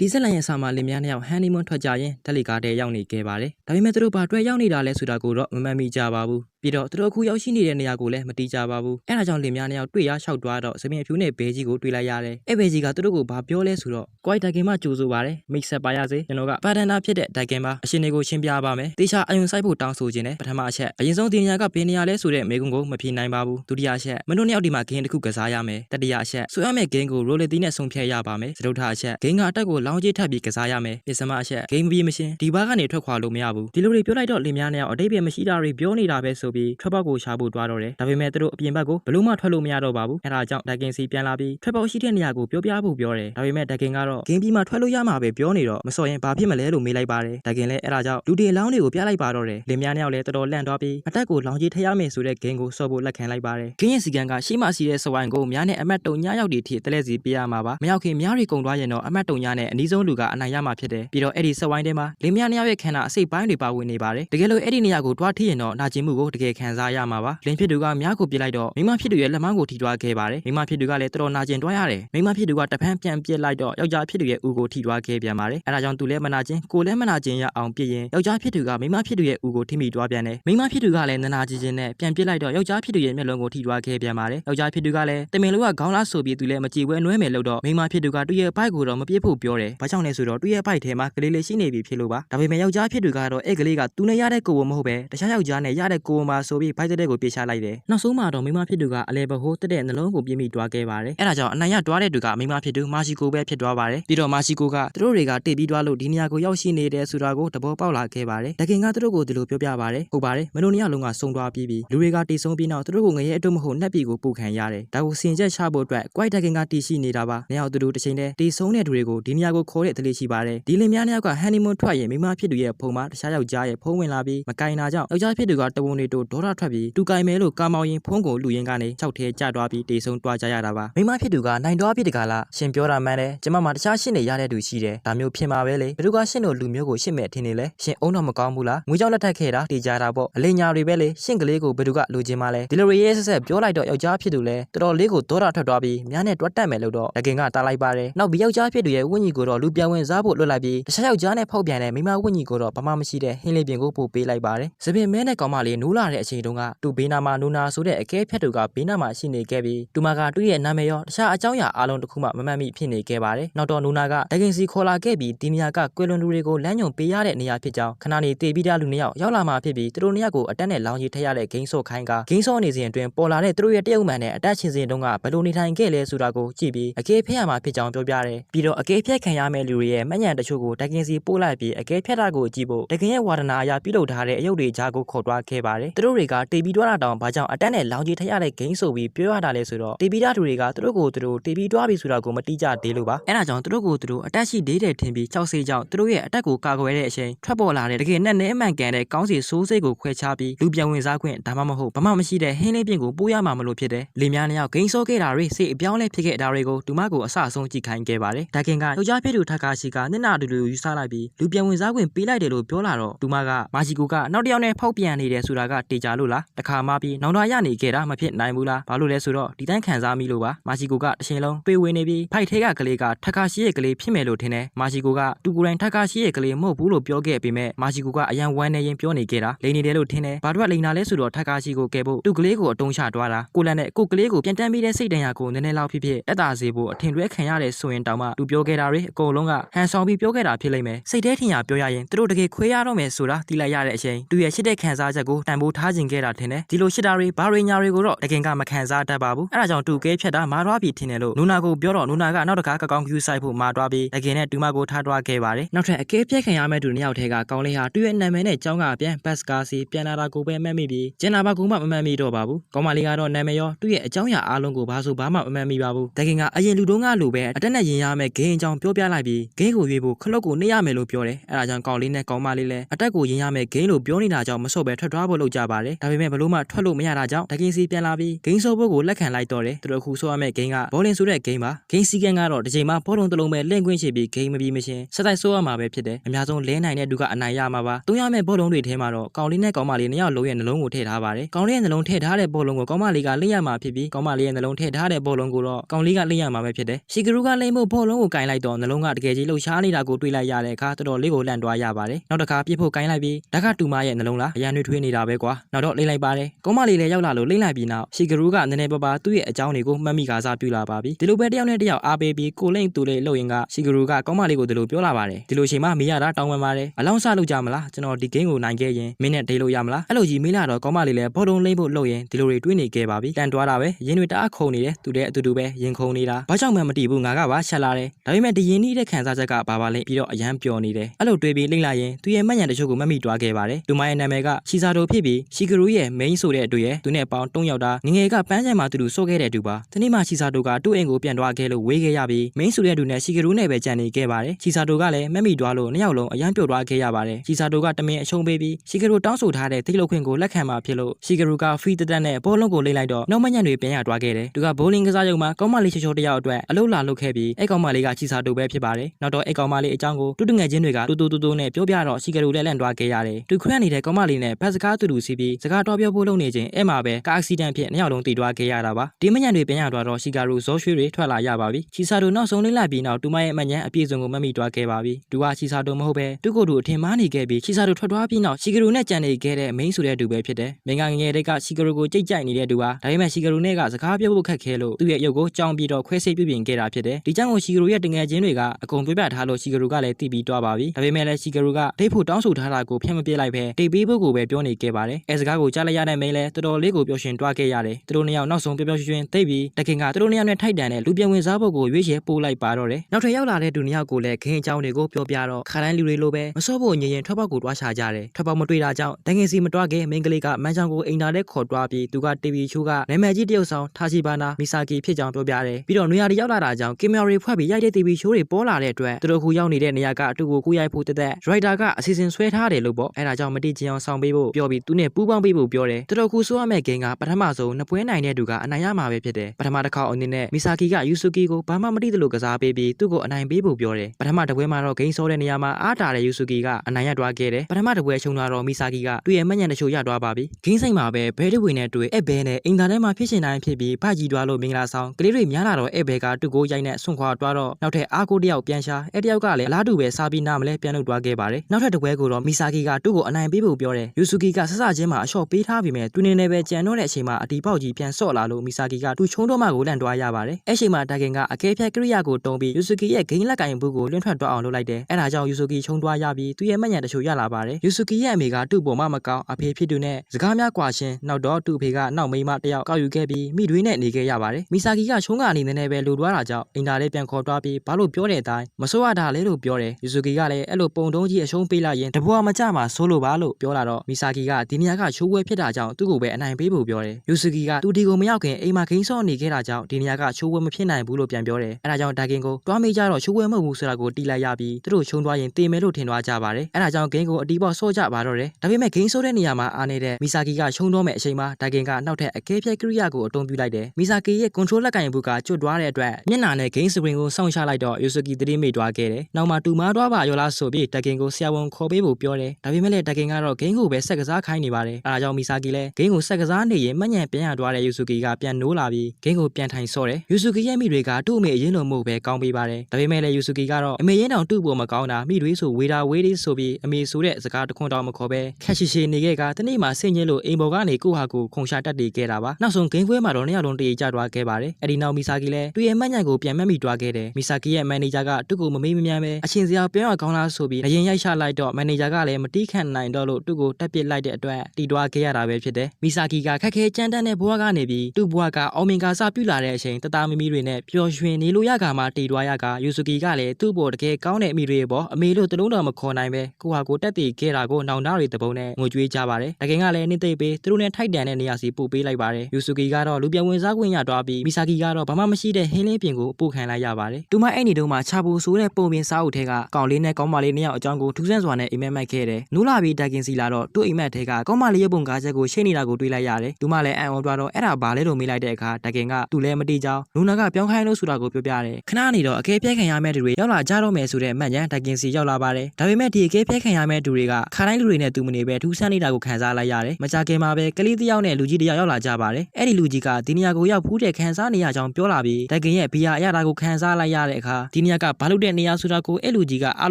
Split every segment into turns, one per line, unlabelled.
ဒီဇက်လိုင်းရဲ့အဆာမှာလင်များနှစ်ယောက်ဟန်နီမွန်းထွက်ကြရင်တက်လီကားတဲ့ရောက်နေခဲ့ပါတယ်ဒါပေမဲ့သူတို့ဘာအတွက်ရောက်နေတာလဲဆိုတာကိုတော့မမှန်မိကြပါဘူး ပြီးတော့သူတို့အခုရောက်ရှိနေတဲ့နေရာကိုလည်းမတိကြပါဘူးအဲဒါကြောင့်လင်များနှစ်ယောက်တွေ့ရလျှောက်သွားတော့စပင်အဖြူနဲ့ဘဲကြီးကိုတွေ့လိုက်ရတယ်အဲဘဲကြီးကသူတို့ကိုဘာပြောလဲဆိုတော့ကွိုက်တိုင်ကင်မကြိုးဆိုပါတယ်မိတ်ဆက်ပါရစေကျွန်တော်ကပါဒန်နာဖြစ်တဲ့တိုင်ကင်ပါအရှင်တွေကိုရှင်းပြပါမယ်တေချာအယုံဆိုင်ဖို့တောင်းဆိုခြင်းနဲ့ပထမအချက်အရင်ဆုံးဒီနေရာကဘယ်နေရာလဲဆိုတဲ့မေကွန်းကိုမဖြေနိုင်ပါဘူးဒုတိယအချက်မင်းတို့နှစ်ယောက်ဒီမှာဂိမ်းတစ်ခုကစားရမယ်တတိယအချက်ဆွေရမယ့်ဂိမ်းကိုရိုလေတီနဲ့ဆုံဖြတ်ရပါမယ်စတုထအချက်ဂိမ်းကအတက်ကိုလောင်းကြီးထပ်ပြီးကစားရမယ်ပစ္စမအချက်ဂိမ်းပြီးမရှင်းဒီဘာကနေထွက်ခွာလို့မရဘူးဒီလိုတွေပြောလိုက်တော့လင်များနှစ်ယောက်အတိတ်ပဲမရှိတာတွေပြောနေတာပဲဆိုပြီးထွက်ပေါက်ကိုရှာဖို့တွားတော့တယ်ဒါပေမဲ့သူတို့အပြင်ဘက်ကိုဘလို့မှထွက်လို့မရတော့ပါဘူးအဲဒါကြောင့်ဒက်ကင်စီပြန်လာပြီးထွက်ပေါက်ရှိတဲ့နေရာကိုပြောပြဖို့ပြောတယ်ဒါပေမဲ့ဒက်ကင်ကတော့ဂိမ်းပြီးမှထွက်လို့ရမှာပဲပြောနေတော့မစော်ရင်ဘာဖြစ်မလဲလို့မေးလိုက်ပါတယ်ဒက်ကင်လည်းအဲဒါကြောင့်လူတွေအလောင်းတွေကိုပြလိုက်ပါတော့တယ်လင်များနှစ်ယောက်လည်းတော်တော်လန့်သွားပြီးအတက်ကိုလောင်းကြီးထရမယ်ဆိုတဲ့ဂိမ်းကိုစော့ဖို့လက်ခံလိုက်ပါတယ်ဂိမ်းရဲ့စီကံကရှိမှစီတဲ့စဝိုင်းကိုများနဲ့အမတ်တုံညရောက်တီထိတလဲစီပေးရမှာပါမရောက်ခင်များတွေကုံသွားရင်တော့အမတ်တုံညနဲ့အနီးဆုံးလူကအနိုင်ရမှာဖြစ်တယ်ပြီးတော့အဲ့ဒီစဝိုင်းထဲမှာလင်များနှစ်ယောက်ရဲ့ခန္ဓာအစိတ်ပိုင်းတွေပါဝင်နေပါတယ်တကယ်လို့အဲ့ဒီနေရာကိုတွားထိရင်တော့နာကျင်မှုကိုတကယ်ခံစားရမှာပါလင်ဖြစ်သူကများကိုပြစ်လိုက်တော့မိမဖြစ်သူရဲ့လက်မောင်းကိုထိတွားခဲ့ပါတယ်မိမဖြစ်သူကလည်းတော်တော်နာကျင်တွားရတယ်မိမဖြစ်သူကတပန်းပြန်ပြစ်လိုက်တော့ယောက်ျားဖြစ်သူရဲ့ဦးကိုထိတွားခဲ့ပြန်ပါတယ်အဲဒါကြောင့်သူလည်းမနာကျင်ကိုလည်းမနာကျင်ရအောင်ပြစ်ရင်ယောက်ျားဖြစ်သူကမိမဖြစ်သူရဲ့ဦးကိုထိမိတွားပြန်တယ်မိမဖြစ်သူကလည်းနနာကျင်ကျင်နဲ့ပြန်ပြစ်လိုက်တော့ယောက်ျားဖြစ်သူရဲ့မျက်လုံးကိုထိတွားခဲ့ပြန်ပါတယ်ယောက်ျားဖြစ်သူကလည်းတမင်လို့ကခေါင်းလားဆိုပြီးသူလည်းမကြည်ဝဲနွဲမယ်လို့တော့မိမဖြစ်သူကသူ့ရဲ့ဘိုက်ကိုတော့မပြစ်ဖို့ပြောတယ်ဘာကြောင့်လဲဆိုတော့သူ့ရဲ့ဘိုက်ထဲမှာကလေးလေးရှိနေပြီဖြစ်လို့ပါဒါပေမဲ့ယောက်ျားဖြစ်သူကတော့အဲ့ကလေးကသူနဲ့ရတဲ့ကိုယ်မဟုတ်ပဲတခြားယောက်ျားနဲ့ရတဲ့ကိုယ်မှာဆိုပြီးဘိုက်တဲ့ကိုပြေးချလိုက်တယ်နောက်ဆုံးမှာတော့မိမဖြစ်သူကအလဲဘဟိုးတက်တဲ့နှလုံးကိုပြင်းမိတွားခဲ့ပါတယ်အဲ့ဒါကြောင့်အနိုင်ရတွားတဲ့သူကမိမဖြစ်သူမာရှိကိုပဲဖြစ်သွားပါတယ်ပြီးတော့မာရှိကိုကသူတို့တွေကတိတ်ပြီးတွားလို့ဒီနေရာကိုရောက်ရှိနေတယ်ဆိုတာကိုသဘောပေါက်လာခဲ့ပါတယ်တခင်ကသူတို့ကိုဒီလိုပြောပြပါတယ်ဟုတ်ပါတယ်မင်းတို့နေရာလုံးကစုံသွားပြီးပြီလူတွေကတိတ်ဆုံးပြီးနောက်သူတို့ကိုငရဲအတွက်မဟုတ်နှက်ပြီးကိုပူခံရတယ်ဒါကိုစင်ချက်ချဖို့အတွက်ကွိုက်တခင်ကတီရှိနေတာပါနေအောင်သူတို့တစ်ချိန်တည်းတိတ်ဆုံးတဲ့သူတွေကိုဒီနေရာကိုခေါ်တဲ့တလေးရှိပါတယ်ဒီလင်များနှစ်ယောက်ကဟန်နီမွန်းထွက်ရင်မိမဖြစ်သူရဲ့ဖုံမှာတခြားယောက်ျားရဲ့ဖုံးဝင်လာပြီးမကင်နာကြောင့်ယောက်ျားဖြစ်သူကတဝုံနေတို့ဒေါသထွက်ပြီးတူကင်မဲလို့ကာမောင်ရင်ဖုံးကိုလူရင်းကနေခြောက်ထဲကျသွားပြီးတိတ်ဆုံးတွားကြရတာပါမိမဖြစ်သူကနိုင်တွားပြီးတကလားရှင်ပြောတာမှန်တယ်ကျမမှာတခြားရှင်းနေရတဲ့သူရှိတယ်ဒါမျိုးဖြစ်မှာပဲလေဘယ်သူကရှင်းတို့လူမျိုးကိုရှင်းမဲ့ထင်နေလဲရှင်အုံတော့မကောင်းဘူးလားငွေကြောင့်လက်ထပ်ခဲ့တာတေကြတာပေါ့အလေးညာတွေပဲလေရှင်းကလေးကိုဘယ်သူကလူချင်းမလဲဒီလိုရေးဆက်ဆက်ပြောလိုက်တော့ယောက်ျားဖြစ်သူလဲတော်တော်လေးကိုဒေါသထွက်သွားပြီးများနဲ့တွတ်တက်မယ်လို့တော့တကင်ကတားလိုက်ပါတယ်နောက်ပြီးယောက်ျားဖြစ်သူရဲ့ဝိညာဉ်ကိုတော့လူပြောင်းဝင်စားဖို့လွတ်လိုက်ပြီးတခြားယောက်ျားနဲ့ဖောက်ပြန်တဲ့မိမဝိညာဉ်ကိုတော့ဘာမှမရှိတဲ့ဟင်းလေးပြင်ကိုပို့ပေးလိုက်ပါတယ်စပင်မဲနဲ့ကောင်မလေးနိုးလာတဲ့အချိန်တုန်းကသူ့ဘေးနာမှာနိုနာဆိုတဲ့အကဲဖြတ်သူကဘေးနာမှာရှိနေခဲ့ပြီးသူမကသူ့ရဲ့နာမည်ရောတခြားအကြောင်းအရာအလုံးတစ်ခုမှမမှတ်မိဖြစ်နေခဲ့ပါတယ်နောက်တော့နိုနာကတကင်စီခေါ်လာခဲ့ပြီးဒီနေရာကကွယ်လွန်သူတွေကိုလမ်းညွန်ပေးရတဲ့နေရာဖြစ်ကြောင်းခဏနေတည်ပြီးသားလူနှစ်ယောက်ရောက်လာမှဖြစ်ပြီးသူတို့နှစ်ယောက်ကိုအတက်နဲ့လောင်းကြီးထည့်ရတဲ့ဂိမ်းဆော့ခိုင်းကဂိမ်းဆော့နေစဉ်အတွင်းပေါ်လာတဲ့သူတို့ရဲ့တရုတ်မှန်နဲ့အတက်ချင်းစဉ်တုန်းကဘယ်လိုနေထိုင်ခဲ့လဲဆိုတာကိုကြည့်ပြီးအကဲဖျက်ရမှာဖြစ်ကြောင်းပြောပြတယ်ပြီးတော့အကဲဖျက်ခံရမယ့်လူတွေရဲ့မှတ်ဉာဏ်တချို့ကိုတကင်စီပို့လိုက်ပြီးအကဲဖျက်တာကိုကြည့်ဖို့တကင်ရဲ့ဝါဒနာအရပြုလုပ်ထားတဲ့အယုတ်တွေကြားကိုခေါ်သွားခဲ့ပါတယ်သူတို့တွေကတေပြီးတွားတာတောင်ဘာကြောင့်အတက်နဲ့လောင်းကြီးထည့်ရတဲ့ဂိမ်းဆိုပြီးပြောရတာလဲဆိုတော့တေပြီးသားသူတွေကသူတို့ကိုသူတို့တေပြီးတွားပြီးဆိုတာကိုမတိကြသေးလို့ပါအဲဒါကြောင့်သူတို့ကိုသူတို့အတက်ရှိသေးတယ်ထင်ပြီးကြောက်စေးကြောင့်သူတို့ရဲ့အတက်ကိုကာကွယ်တဲ့အချိန်ထွက်ပေါ်လာတဲ့တကယ်နဲ့နဲ့အမှန်ကန်တဲ့ကောင်းစီဆိုးစိတ်ကိုခွဲခြားပြီးလူပြန်ဝင်စားခွင့်ဒါမှမဟုတ်ဘာမှမရှိတဲ့ဟင်းလေးပြင်ကိုပိုးရမှာမလို့ဖြစ်တယ်။လေများနှစ်ယောက်ဂိမ်းဆော့ခဲ့တာတွေစိတ်အပြောင်းလဲဖြစ်ခဲ့တာတွေကိုဒူမကိုအဆအဆုံးကြည့်ခိုင်းခဲ့ပါတယ်။ဒါခင်ကယောက်ျားဖြစ်သူထက်ကာရှိကနစ်နာတူလူယူဆလိုက်ပြီးလူပြန်ဝင်စားခွင့်ပေးလိုက်တယ်လို့ပြောလာတော့ဒူမကမာဂျီကိုကနောက်တစ်ယောက်နဲ့ဖောက်ပြန်နေတယ်ဆိုတာကတေချာလို့လား။တခါမှပြီးနောင်တရနေခဲ့တာမဖြစ်နိုင်ဘူးလား။ဘာလို့လဲဆိုတော့ဒီတိုင်းခံစားမိလို့ပါ။မာဂျီကိုကတစ်ချိန်လုံးပေးဝင်နေပြီးဖိုက်ထဲကကလေးကထက်ကာရှိရဲ့ကလေးဖြစ်မယ်လို့ထင်တယ်။မာဂျီကိုကတူကိုယ်တိုင်ထက်ကာရှိရဲ့ကလေးမဟုတ်ဘူးလို့ပြောခဲ့ပေမဲ့မာဂျီကိုကအရန်ဝမ်းနေရင်ပြောနေခဲ့တာလိန်နေတယ်လို့ထင်တယ်။ဘာတို့ကလိန်တာလဲဆိုတော့ထက်ကာရှိကိုကဲဖို့သူ့ကလေးကိုအတုံးချတွားတာကိုလန်နဲ့ကိုကလေးကိုပြန်တမ်းပြီးတဲ့စိတ်တန်ရာကိုနည်းနည်းလောက်ဖြစ်ဖြစ်တက်တာစေဖို့အထင်တွဲခံရတယ်ဆိုရင်တောင်မှသူပြောခဲ့တာတွေအကုန်လုံးကဟန်ဆောင်ပြီးပြောခဲ့တာဖြစ်လိမ့်မယ်စိတ်ထဲထင်ရပြောရရင်သူတို့တကယ်ခွဲရတော့မယ်ဆိုတာသိလိုက်ရတဲ့အချိန်သူရဲ့ရှစ်တဲ့ခံစားချက်ကိုတန်ဖိုးထားခြင်းခဲ့တာထင်တယ်ဒီလိုရှစ်တာတွေဘာတွေညာတွေကိုတော့တကင်ကမခံစားတတ်ပါဘူးအဲဒါကြောင့်သူကဲဖြတ်တာမာတွားပြီးထင်တယ်လို့နူနာကိုပြောတော့နူနာကနောက်တကားကကောင်းကျူးဆိုင်ဖို့မာတွားပြီးတကင်နဲ့တူမကိုထားတွားခဲ့ပါတယ်နောက်ထပ်အကဲဖြတ်ခံရမယ့်သူနှစ်ယောက်ထဲကကောင်းလေးဟာသူ့ရဲ့နာမည်နဲ့ကြောင်းကပြန်ဘတ်စကားစီပြန်လာတာကိုပဲမှတ်မိပြီးကျန်တာဘာကူမှမမှတ်မိတော့ပါဘူးကောင်းမလေးကတော့နာမည်ရောသူ့ရဲ့အကြောင်းအရာအားလုံးကိုဘာဆိုဘာမှမမှတ်မိပါဘူးတကင်ကအရင်လူတုံးကလိုပဲအတက်နဲ့ရင်ရမယ့်ဂိမ်းအကြောင်းပြောပြလိုက်ပြီးဂိမ်းကိုရွေးဖို့ခလုတ်ကိုနှိပ်ရမယ်လို့ပြောတယ်အဲဒါကြောင့်ကောင်းလေးနဲ့ကောင်းမလေးလည်းအတက်ကိုရင်ရမယ့်ဂိမ်းလို့ပြောနေတာကြောင့်မစော့ပဲထွက်သွားဖို့လုပ်ကြပါတယ်ဒါပေမဲ့ဘလို့မှထွက်လို့မရတာကြောင့်တကင်းစီပြန်လာပြီးဂိမ်းဆော့ဖို့ကိုလက်ခံလိုက်တော့တယ်သူတို့အခုဆော့ရမယ့်ဂိမ်းကဘောလင်ဆိုတဲ့ဂိမ်းပါဂိမ်းစီကန်ကတော့တစ်ချိန်မှာဘောလုံးတစ်လုံးပဲလင့်ခွင့်ရှိပြီးဂိမ်းမပြီးမရှင်စတိုက်ဆော့ရမှာပဲဖြစ်တယ်အများဆုံးလဲနိုင်တဲ့သူကအနိုင်ရမှာပါသုံးရမယ့်ဘောလုံးတွေထဲမှာတော့ကောင်လေးနဲ့ကောင်မလေးနှစ်ယောက်လုံးရဲ့နှလုံးကိုထည့်ထားပါတယ်ကောင်လေးရဲ့နှလုံးထည့်ထားတဲ့ဘောလုံးကိုကောင်မလေးကလိမ့်ရမှာဖြစ်ပြီးကောင်မလေးရဲ့နှလုံးထည့်ထားတဲ့ဘောလုံးကိုတော့ကောင်လေးကလိမ့်ရမှာပဲဖြစ်တယ်ရှီဂရူကလိမ့်ဖို့ဘောလုံးကိုကင်လိုက်တော့နှလုံးကတကယ်ကြီးလှုပ်ရှားနေတာကိုတွေ့လိုက်ရတဲ့အခါတော်တော်လေးကိုလန့်သွားရပါတယ်နောက်တစ်ခါပြစ်ဖို့ကင်လိုက်ပြီးဓာတ်ကတူမရဲ့နှလုံးလားအရန်တွေထွေးနေတာပဲကွာနောက်တော့လိမ့်လိုက်ပါတယ်ကောင်မလေးလည်းရောက်လာလို့လိမ့်လိုက်ပြီးနောက်ရှီဂရူကနည်းနည်းပါးပါသူ့ရဲ့အကြောင်းတွေကိုမှတ်မိကားစားပြလာပါပြီဒီလိုပဲတယောက်နဲ့တယောက်အားပေးပြီးကိုလိမ့်သူလေးလှုပ်ရင်ကရှီဂရူကကောင်မလေးကိုဒီလိုပြောလာပါတယ်ဒီလိုချိန်မှမေးရတာတောင်းပန်ပါတယ်အလောင်းဆလုပ်ကြမလားကျွန်တော်ဒီဂိမ်းကိုနိုင်ခဲ့ရင်မင်းနဲ့ဒိတ်လို့ရမလားအဲ့လိုကြီးမေးလာတော့ကောင်မလေးလည်းဘောလုံးလိမ့်ဖို့လှုပ်ရင်ဒီလိုတွေတွေးနေခဲ့ပါပြီတန်တွားတာပဲရင်တွေတအားခုန်နေတယ်သူလည်းအတူတူပဲရင်ခုန်နေတာဘာကြောင့်မှမတည်ဘူးငါကပါချက်လာတယ်ဒါပေမဲ့ဒီရင်နီးတဲ့ခံစားချက်ကဘာပါလဲပြီးတော့အရန်ပျော်နေတယ်အဲ့လိုတွေးပြီးလိမ့်လာရင်သူရဲ့မှတ်ဉာဏ်တချို့ကိုမှတ်မိတွားခဲ့ပါတယ်သူမရဲ့နာမည်ကရှီဇာတိုဖြစ်ပြီးရှီဂရူရဲ့ main ဆိုတဲ့အတူရဲ့သူနဲ့ပေါင်း၃ယောက်တာငငယ်ကပန်းချံမှာသူတို့ဆို့ခဲ့တဲ့တူပါဒီနေ့မှရှီဇာတိုကသူ့အိမ်ကိုပြန်သွားခဲ့လို့ဝေးခဲ့ရပြီး main ဆိုတဲ့အတူနဲ့ရှီဂရူနဲ့ပဲကြံနေခဲ့ပါတယ်ရှီဇာတိုကလည်းမှတ်မိတွားလို့နှစ်ယောက်လုံးအရန်ပျော်သွားခဲ့ရပါတယ်ရှီဇာတိုကတမင်အရှုံးပေးပြီးရှီဂရူတောင်းဆိုထားတဲ့တိတ်လုခွင့်ကိုလက်ခံမှာဖြစ်လို့ရှီဂရူကဖီတတက်နဲ့ဘောလုံးကိုလိမ့်လိုက်တော့နောက်မညံ့တွေပြန်ရသွားခဲ့တယ်သူကဘိုးလင်းကစားရုံမှာကောင်းမလေးချေချောတယောက်အတွက်အလုပ်လာလုပ်ခဲ့ပြီးအဲ့ကောင်မလေးကရှီဇာတိုပဲဖြစ်ပါတယ်နောက်တော့အဲ့ကောင်မလေးအကြောင်းကိုတူတူငယ်ချင်းတွေကတူတူတူတူနဲ့ပြောပြတော့ရှီဂရူလည်းလန့်သွားခဲ့ရတယ်သူခရက်နေတဲ့ကောင်မလေးနဲ့ဖက်စကားတူတူစီးပြီးစကားတော်ပြောဖို့လုပ်နေချိန်အဲ့မှာပဲကားအက်ဆီဒန့်ဖြစ်နှစ်ယောက်လုံးတည်သွားခဲ့ရတာပါဒီမညံ့တွေပြန်ရသွားတော့ရှီဂရူဇောရွှေတွေထွက်လာရပါပြီရှီဇာတိုနောက်ဆုံးလိမ့်လိုက်ပြီးနောက်တူမရဲ့မညံ့အပြည့်စုံကိုမမိသွားခဲ့ပါပြီသူကရှီဇာတိုမဟုတ်ပဲသူ့ကိုယ်သူအထင်မှားနေခဲ့ပြီးရှီဇာတိုထွက်သွားပြီးနောက်ရှီဂရူနဲ့ကြံနေခဲ့တဲ့ main ဆိုတဲ့သူပဲဖြစ်တယ်မင်းကငငယ်တက်ကရှီဂရူကိုကြိတ်ကြိုက်နေတဲ့သူပါဒါပေမဲ့ရှီဂရူနဲ့ကစကားပြောဖို့ခက်ခဲလို့သူ့ရဲ့ရုပ်ကိုကြောင်ပြီးတော့ခွဲစိတ်ပြုပြင်ခဲ့တာဖြစ်တယ်ဒီကြောင့်ကိုရှီဂရူရဲ့တငယ်ချင်းတွေကအကုန်ပြပြထားလို့ရှီဂရူကလည်းတီးပြီးတွားပါပြီဒါပေမဲ့လည်းရှီဂရူကဒိတ်ဖို့တောင်းဆိုထားတာကိုဖျက်မပြစ်လိုက်ပဲတိတ်ပေးဖို့ကိုပဲပြောနေခဲ့ပါတယ်အဲစကားကိုကြားလိုက်ရတဲ့မိန်းလည်းတော်တော်လေးကိုပျော်ရွှင်တွားခဲ့ရတယ်သူတို့နှစ်ယောက်နောက်ဆုံးပျော်ပျော်ရွှင်ရွှင်သိပ်ပြီးတခင်ကသူတို့နှစ်ယောက်နဲ့ထိုက်တန်တဲ့လူပြန်ဝင်စားဖို့ကိုရွေးချယ်ပို့လိုက်ပါတော့တယ်နောက်ထပ်ရောက်လာတဲ့သူနှစ်ယောက်ကိုလည်းခင်းအကြောင်းတွေကိုပြောပြတော့ခါတိုင်းလူတွေလိုပဲမစောဖို့ငြိရင်ထွက်ပေါက်ကိုတွားရှာကြတယ်ထွက်ပေါက်မတွေ့တာကြောင့်တငယ်စီမတွားခင်မိန်းကလေးကမန်းချောင်ကိုအိမ်သားနဲ့ခေါ်တွားပြီးသူကတီဗီချိုးကနာမည်ကြီးတယောက်ဆောင်ထားရှိပါနာမီဆာကီဖြစ်ကြောင်းပြောပြတယ်ပြီးတော့နွေရာတွေရောက်လာတာကြောင့်ကင်မရာတွေဖွဲ့ပြီးရိုက်တဲ့တီဗီချိုးတွေပေါ်လာတဲ့အတွက်သူတို့ခုရောက်နေတဲ့နေရာကအတူကိုကိုရိုက်ဖို့တက်တက်ဒရိုက်တာကအစီအစဉ်ဆွဲထားတယ်လို့ပေါ့အဲဒါကြောင့်မတိကျအောင်ဆောင်ပေးဖို့ပြောပြီးသူနဲ့ပူးပေါင်းပေးဖို့ပြောတယ်သူတို့ခုဆိုရမယ့်ဂိမ်းကပထမဆုံးနှစ်ပွဲနိုင်တဲ့သူကအနိုင်ရမှာပဲဖြစ်တယ်ပထမတစ်ခါအနေနဲ့မီဆာကီကယူဆူကီကိုဘာမှမသိသလိုကစားပေးပြီးသူ့ကိုအနိုင်ပေးဖို့ပြောတယ်ပထမတစ်ပွဲမှာတော့ဂိမ်းဆောတဲ့နေရာမှာအားတာတဲ့ယူဆူကီကအနိုင်ရသွားခဲ့တယ်ပထမတစ်ပွဲရှုံးသွားတော့မီဆာကီကသူ့ရဲ့မှတ်ညံတချို့ရသွားပါပြီဂိမ်းဆိုင်မှာပဲဘဲတဝင်းနဲ့တွေ့အဲ့ဘဲနဲ့အင်တာထဲမှာဖြစ်ရှင်တိုင်းဖြစ်ပြီးဖကြီးသွားလို့မင်္ဂလာဆောင်ကလေးတွေများလာတော့အဲ့ဘဲကသူ့ကိုရိုက်နဲ့ဆွန့်ခွာသွားတော့နောက်ထပ်အားကိုတယောက်ပြန်ရှာအဲ့တယောက်ကလည်းအလားတူပဲစားပြီးနားမလဲပြန်လုပ်သွားခဲ့ပါတယ်နောက်ထပ်တစ်ပွဲကိုတော့မီဆာကီကသူ့ကိုအနိုင်ပေးဖို့ပြောတယ်ယူဆူကီကဆဆချင်းမှာအလျှော့ပေးထားပြီးမဲ့သူနေနေပဲကြံတော့တဲ့အချိန်မှာအတီပေါက်ကြီးပြန်ဆော့လာလို့မီဆာကီကသူ့ချုံးတော့မှကိုလန့်သွားရပါတယ်အဲ့ချိန်မှာတာကင်ကအကဲဖြတ်ကရိယာကိုတုံးပြီးယူဆူကီရဲ့ဂိမ်းလက်ကင်ဘူးကိုလွှင့်ထွက်သွားအောင်လုပ်လိုက်တယ်အဲ့ဒါကြောင့်ယူဆူကီချုံသွားရပြီးသူ့ရဲ့မှတ်ညံတချို့ရလာပါတယ်ယူဆူကီရဲ့အမေကသူ့ပေါ်မှာမကောင်းအဖေဖြစ်သူနဲ့စကားများကွာရှင်းနောက်တော့သူ့အဖေကနောက်မိန်းမတယောက်ကောက်ယူခဲ့ပြီးမိတွေးနဲ့နေခဲ့ရပါတယ်မီဆာကီကချုံးကအနေနဲ့ပဲလူသွားတာကြောင့်အင်တာလေးပြန်ခေါ်သွားပြီးဘာလို့ပြောတဲ့အတိုင်းမစိုးရတာလဲလို့ပြောတယ်ယူဆူကီကလည်းအဲ့လိုပုံတုံးကြီးအရှုံးပေးလိုက်ရင်တဘွားမကြမှာဆိုးလို့ပါလို့ပြောလာတော့မီဆာကီကဒီနေရာကချိုးပွဲဖြစ်တာကြောင့်သူ့ကိုပဲအနိုင်ပေးဖို့ပြောတယ်ယူဆူကီကသူဒီကိုမရောက်ခင်အိမ်မှာဂိမ်းဆော့နေခဲ့တာကြောင့်ဒီနေရာကချိုးပွဲမဖြစ်နိုင်ဘူးလို့ပြန်ပြောတယ်အဲဒါကြောင့်ဒါကင်ကိုတွားမိကြတော့ချိုးပွဲမဟုတ်ဘူးဆိုတာကိုတီးလိုက်ရပြီးသူတို့ချုံသွားရင်တေမယ်လို့ထင်သွားကြပါတယ်အဲဒါကြောင့်ဂိမ်းကိုအတီးပေါဆော့ကြပါတော့တယ်ဒါပေမဲ့ဂိမ်းဆော့တဲ့နေရာမှာအားနေတဲ့မီဆာကီကချုံတော့မဲ့အချိန်မှာဒါကင်ကနောက်ထပ်အကဲဖြတ်ကရိယာကိုအတုံးပြလိုက်တယ်မီဆာကီရဲ့ control လက်ကင်ဘူးကကျွတ်သွားတဲ့အတွက်မျက်နှာနဲ့ game screen ကိုစောင့်ချလိုက်တော့ယူဆူကီသတိမိသွားခဲ့တယ်နောက်မှတူမားသွားပါရောလားဆိုပြီးဒါကင်ကိုဆရာဝန်ခေါ်ပေးဖို့ပြောတယ်ဒါပေမဲ့လည်းဒါကင်ကတော့ game ကိုပဲဆက်ကစားခိုင်းနေပါတယ်အဲဒါကြောင့်မီဆာကီလည်း game ကိုဆက်ကစားနေရင်မညံ့ပြန်ရသွားတဲ့ယူဆူကီကပြန်နိုးလာပြီး game ကိုပြန်ထိုင်ဆော့တယ်ယူဆူကီရဲ့မိတွေကသူ့အမေအရင်လိုမဟုတ်ပဲကောင်းပေးပါတယ်ဒါပေမဲ့လည်းယူဆူကီကတော့အမေရင်တောင်သူ့ပေါ်မကောင်းတာမိတွေဆိုဝေတာဝေးလေးဆိုပြီးအမေဆိုတဲ့စကားတခွန်းတောင်မခေါ်ပဲခက်ရှိရှိနေခဲ့ကတနေ့မှဆင်ញင်းလို့အိမ်ပေါ်ကနေကိုဟာကိုခုံရှာတက်တည်ခဲ့တာပါနောက်ဆုံး game ပွဲမှာတော့နှစ်ယောက်လုံးတည်ကြသွားခဲ့ပါတယ်အဲ့ဒီနောက်မီဆာကီလည်းသူ့ရဲ့မှတ်ညံကိုပြန်မှတ်မိသွားခဲ့တယ်မီဆာကီရဲ့မန်နေဂျာကသူ့ကိုမမေးမမြန်းပဲအချင်းစရာပြောရကောင်းလားဆိုပြီးအရင်ရိုက်ချလိုက်တော့မန်နေဂျာကလည်းမတီးခံနိုင်တော့လို့သူ့ကိုတက်ပစ်လိုက်တဲ့အတွက်တီးတွားခဲ့ရတာပဲဖြစ်တယ်မီဆာကီကခက်ခဲကြမ်းတမ်းတဲ့ဘဝကနေပြီးသူ့ဘဝကအောင်မြင်ကာစပြုလာတဲ့အချိန်တသားမမီတွေနဲ့ပျော်ရွှင်နေလို့ရကမှတီးတွားရကယူဆူကီကလည်းသူ့ဘော်တကယ်ကောင်းတဲ့အမိတွေပေါ့အမေလို့တလုံးတော်မခေါ်နိုင်ပဲကိုဟာကိုတက်တည်ခဲ့တာကိုနောင်တတွေတပုံနဲ့ငိုကြွေးကြပါတယ်တကယ်ကလည်းနှိမ့်သိပ်ပေးသူတို့နဲ့ထိုက်တန်တဲ့နေရာစီပို့ပေးလိုက်ပါတယ်ယူဆူကီကတော့လူပြဝင်စားခွင့်ရသွားပြီးမီဆာကီကတော့ဘာမှမရှိတဲ့ဟင်းလင်းပြင်ကိုပို့ခံလိုက်ရပါတယ်သူမအဲ့ဒီတုန်းမှာချာပူဆိုးတဲ့ပုံပြင်စားအုပ်ထဲကကောင်လေးနဲ့ကောင်းမလေးနှစ်ယောက်အကြောင်းကိုထူးဆန်းစွာနဲ့အိမ်မက်မိုက်ခဲ့တယ်နူးလာပြီးတိုက်ကင်စီလာတော့သူ့အိမ်မက်ထဲကကောင်းမလေးရုပ်ပုံကားချက်ကိုရှိနေတာကိုတွေ့လိုက်ရတယ်သူမလည်းအံ့ဩသွားတော့အဲ့ဒါဘာလဲလို့မေးလိုက်တဲ့အခါတကင်ကသူလည်းမတိကြောင်းလူနာကပြောင်းခိုင်းလို့ဆိုတာကိုပြောပြတယ်ခဏနေတော့အကဲပြဲခံရမယ့်သူတွေရောက်လာကြတော့မယ်ဆိုတဲ့မှတ်ဉာဏ်တကင်စီရောက်လာပါတယ်ဒါပေမဲ့ဒီအကဲပြဲခံရမယ့်သူတွေကခါတိုင်းလူတွေနဲ့သူမနေပဲထူးဆန်းနေတာကိုခံစားလိုက်ရတယ်မကြခင်မှာပဲကလေးတစ်ယောက်နဲ့လူကြီးတစ်ယောက်ရောက်လာကြပါတယ်အဲ့ဒီလူကြီးကဒီနေရာကိုရောက်ဖူးတဲ့ခံစားနေရကြောင်းပြောလာပြီးတကင်ရဲ့ဘီယာအရတာကိုခံစားလိုက်ရတဲ့အခါဒီနေရာကဘာလို့တဲ့နေရာဆိုတာကိုအဲ့လူကြီးကအား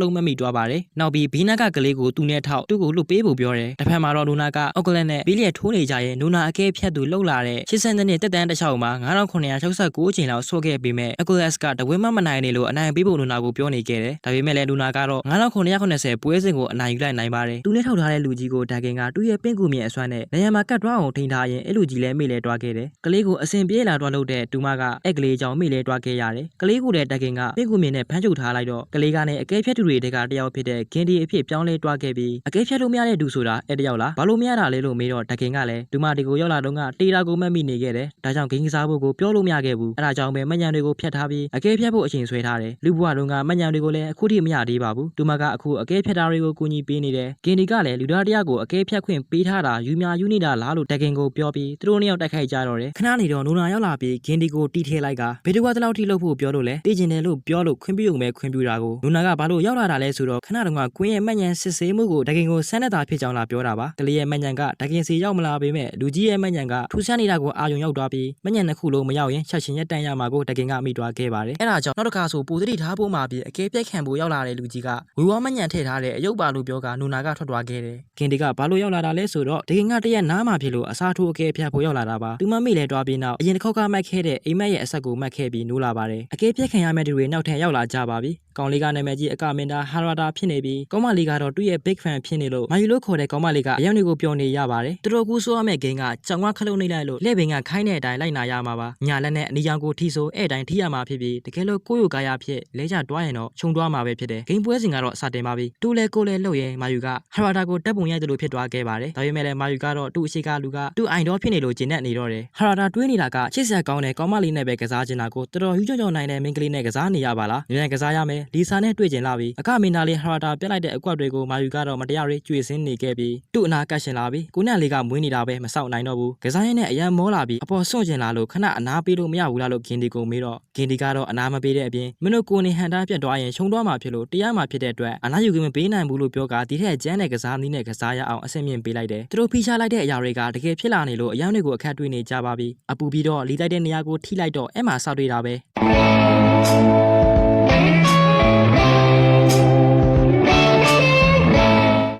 လုံးမမိသွားပါတယ်နောက်ပြီးဘီနာကကလေးကိုသူနဲ့ထောက်သူ့ကိုလွတ်ပေးဖို့ပြောတယ်တစ်ဖက်မှာတော့လူနာကအောက်ကလန်နဲ့ဘီလျက်ထိုးနေကြရဲ့နူနာအကဲဖြတ်သူလှုပ်လာတဲ့80နှစ်တက်တန်းတစ်ချောင်းမှာ9969ချိန်လောက်ဆော့ခဲ့ပေမဲ့အကူလက်စ်ကတဝင်းမမနိုင်နေလို့အနိုင်ပေးဖို့လူနာကိုပြောနေခဲ့တယ်ဒါပေမဲ့လည်းလူနာကတော့9980ပွဲစဉ်ကိုအနိုင်ယူလိုက်နိုင်ပါတယ်သူနဲ့ထောက်ထားတဲ့လူကြီးကိုဒါကင်ကသူ့ရဲ့ပင့်ကူမြင့်အစွမ်းနဲ့နေရာမှာကတ်တွားအောင်ထိန်းထားရင်အဲ့လူကြီးလည်းမေ့လဲတွားခဲ့တယ်ကလေးကိုအစဉ်ပြေးလာတွားလို့တဲ့တူမကအဲ့ကလေးကြောင့်မေ့လဲတွားခဲ့ရတယ်ကလေးကိုလည်းဒါကင်ကပင့်ကူမြင့်နဲ့ဖမ်းချုပ်ထားလိုက်တော့ကလေးကလည်းအကဲဖြတ်သူတွေတကတယောက်ဖြစ်တဲ့ဂင်ဒီအဖြစ်ပြောင်းလဲတွားခဲ့ပြီးအကဲဖြတ်လို့မရတဲ့သူဆိုတာအဲ့တယောက်လားဘာလို့မရတာလဲလို့မေးတော့ဒါကင်ကလည်းဒူမာဒီကိုရောက်လာတော့ကတေတာကိုမှတ်မိနေခဲ့တယ်ဒါကြောင့်ဂိမ်းကစားဖို့ကိုပြောလို့မရခဲ့ဘူးအဲ့ဒါကြောင့်ပဲမညံတွေကိုဖျက်ထားပြီးအကဲဖြတ်ဖို့အချိန်ဆွဲထားတယ်လူဘွားတုန်းကမညံတွေကိုလည်းအခုထိမရသေးပါဘူးဒူမာကအခုအကဲဖြတ်တာတွေကိုကူညီပေးနေတယ်ဂင်ဒီကလည်းလူသားတရားကိုအကဲဖြတ်ခွင့်ပေးထားတာယူမြယူနေတာလားလို့တကင်ကိုပြောပြီးသူတို့နှစ်ယောက်တိုက်ခိုက်ကြတော့တယ်ခဏနေတော့နူနာရောက်လာပြီးဂင်ဒီကိုတီးထဲလိုက်ကဘယ်တော့တလောက်ထိလုပ်ဖို့ပြောလို့လဲတည်ကျင်တယ်လို့ပြောလို့ခွင့်ပြုုံပဲခွင့်ပြုတာကိုနူနာကဘာလို့ရောက်လာတာလဲဆိုတော့ခဏတုန်းကကွင်းရဲ့မညံစစ်ဆေးမှုကိုတကင်ကိုဆန်းတဲ့တာဖြစ်ကြောင်းလာပြောတာပါကလေးရဲ့မညံကတကင်စီရောက်မလာပေမဲ့လူကြီးရဲ့မညံကထူးဆန်းနေတာကိုအာယုံရောက်သွားပြီးမညံနှစ်ခုလုံးမရောက်ရင်ချက်ချင်းရက်တန့်ရမှာကိုတကင်ကမိသွားခဲ့ပါတယ်အဲ့ဒါကြောင့်နောက်တစ်ခါဆိုပူသတိထားဖို့မှာပြီးအကဲပြက်ခံဖို့ရောက်လာတဲ့လူကြီးကဝီဝါမညံထည့်ထားတဲ့အယုတ်ပါလို့ပြောကနူနာကထွက်သွားခဲ့တယ်ခင်ဒီကဘာလို့ရောက်လာတာလဲဆိုတော့တကင်ကတရက်နားမှာဖြစ်လို့အစားထိုးအကဲဖြတ်ဖို့ရောက်လာတာပါသူမမိလဲတွားပြီးနောက်အရင်တစ်ခေါက်ကမှတ်ခဲ့တဲ့အိမ်မက်ရဲ့အဆက်ကိုမှတ်ခဲ့ပြီးနိုးလာပါတယ်အကဲပြက်ခံရမယ့်သူတွေနောက်ထပ်ရောက်လာကြပါပြီ ကောင်လေးကနာမည်ကြီးအကမင်တာဟာရတာဖြစ်နေပြီးကောင်းမလေးကတော့သူ့ရဲ့ big fan ဖြစ်နေလို့မာယူလို့ခေါ်တဲ့ကောင်းမလေးကအယောင်တွေကိုပျော်နေရပါတယ်သူတို့ကူဆိုးရမယ့်ဂိမ်းကကြောင်ကခလုတ်နေလိုက်လို့လက်ပင်ကခိုင်းတဲ့အတိုင်းလိုက်နာရမှာပါညာလက်နဲ့အနီရောင်ကိုထိဆိုအဲ့တိုင်းထိရမှာဖြစ်ပြီးတကယ်လို့ကိုယ့်ယူကာယဖြစ်လဲကျတွားရင်တော့ခြုံတွားမှာပဲဖြစ်တယ်ဂိမ်းပွဲစဉ်ကတော့စတင်ပါပြီသူလဲကိုလဲလှုပ်ရဲမာယူကဟာရတာကိုတက်ပုံရိုက်တယ်လို့ဖြစ်သွားခဲ့ပါတယ်ဒါပေမဲ့လည်းမာယူကတော့သူ့အရှိကလူကသူ့အိုင်တော်ဖြစ်နေလို့ကျင်နေနေတော့တယ်ဟာရတာတွေးနေတာကချစ်ဆက်ကောင်းတဲ့ကောင်းမလေးနဲ့ပဲကစားချင်တာကိုတော်တော်ဟူးကြောင်ကြောင်နိုင်တဲ့မင်းကလေးနဲ့ကစားနေရပါလားမြန်မြန်ကစားရမယ်လီဆာနဲ့တွေ့ကျင်လာပြီအကမင်နာလေးဟာရတာပြက်လိုက်တဲ့အကွက်တွေကိုမာယူကတော့မတရားရေးကျွေစင်းနေခဲ့ပြီးသူ့အနာကတ်ရှင်လာပြီးကိုနက်လေးကမွေးနေတာပဲမဆောက်နိုင်တော့ဘူးကစားရင်နဲ့အရန်မောလာပြီးအပေါ်စွန့်ကျင်လာလို့ခဏအနာပေးလို့မရဘူးလားလို့ဂင်ဒီကိုမေးတော့ဂင်ဒီကတော့အနာမပေးတဲ့အပြင်မင်းတို့ကိုနေဟန်တာပြတ်သွားရင်ခြုံသွားမှာဖြစ်လို့တရားမှာဖြစ်တဲ့အတွက်အနာယူကမပေးနိုင်ဘူးလို့ပြောကဒီထက်ကျန်းတဲ့ကစားနည်းနဲ့ကစားရအောင်အဆင့်မြင့်ပေးလိုက်တယ်သူတို့ဖိချလိုက်တဲ့အရာတွေကတကယ်ဖြစ်လာနေလို့အယောင်တွေကိုအခက်တွေ့နေကြပါပြီအပူပြီးတော့လီတိုက်တဲ့နေရာကိုထိလိုက်တော့အဲ့မှာစောက်တွေ့တာပဲ